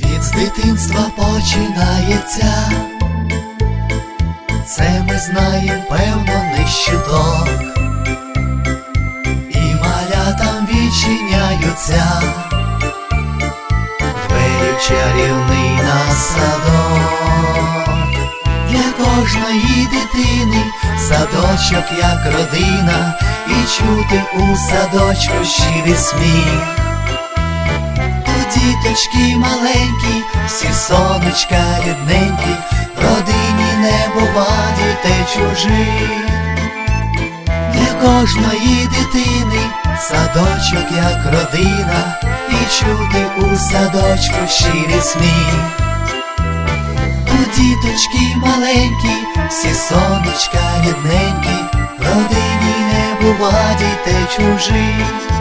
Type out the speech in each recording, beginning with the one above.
Дитинство починається, це ми знаєм, певно, не щиток, і малятам відчиняються, двері чарівний на садок, для кожної дитини садочок як родина, і чути у садочку щирий сміх. Діточки маленькі, всі сонечка рідненькі, родині не бува дітей чужих. Для кожної дитини садочок як родина, і чути у садочку щирий сміх. Тут діточки маленькі, всі сонечка рідненькі, родині не бува дітей чужих.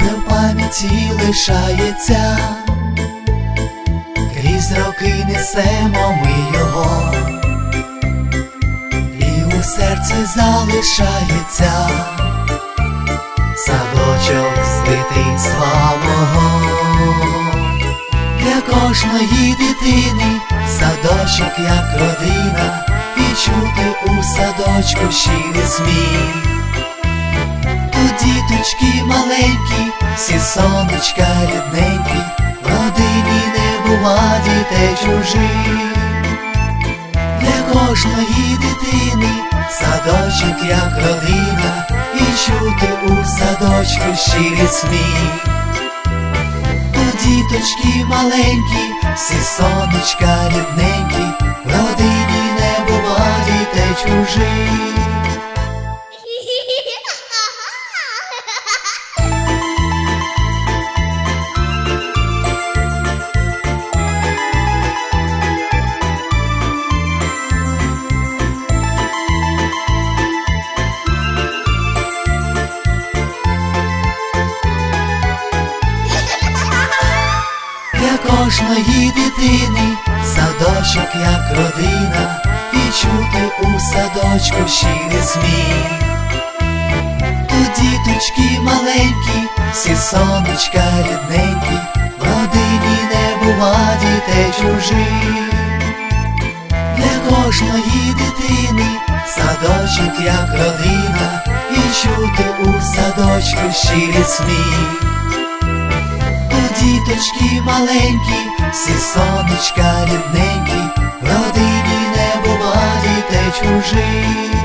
Добре в пам'яті лишається, крізь роки несемо ми його, і у серці залишається садочок з дитинства мого. Для кожної дитини садочок як родина, і чути у садочку щирий сміх. Діточки маленькі, всі сонечка рідненькі, родині не бува дітей чужих. Для кожної дитини садочок як родина, і чути у садочку щирий сміх. Тут діточки маленькі, всі сонечка рідненькі, родині не бува дітей чужих. Кожної дитини садочок як родина, і чути у садочку щирий сміх. Тут діточки маленькі, всі сонечка рідненькі, в родині не бува дітей чужих. Для кожної дитини садочок як родина, і чути у садочку щирий сміх. Діточки маленькі, всі сонечка рідненькі, родині не бува дітей чужих.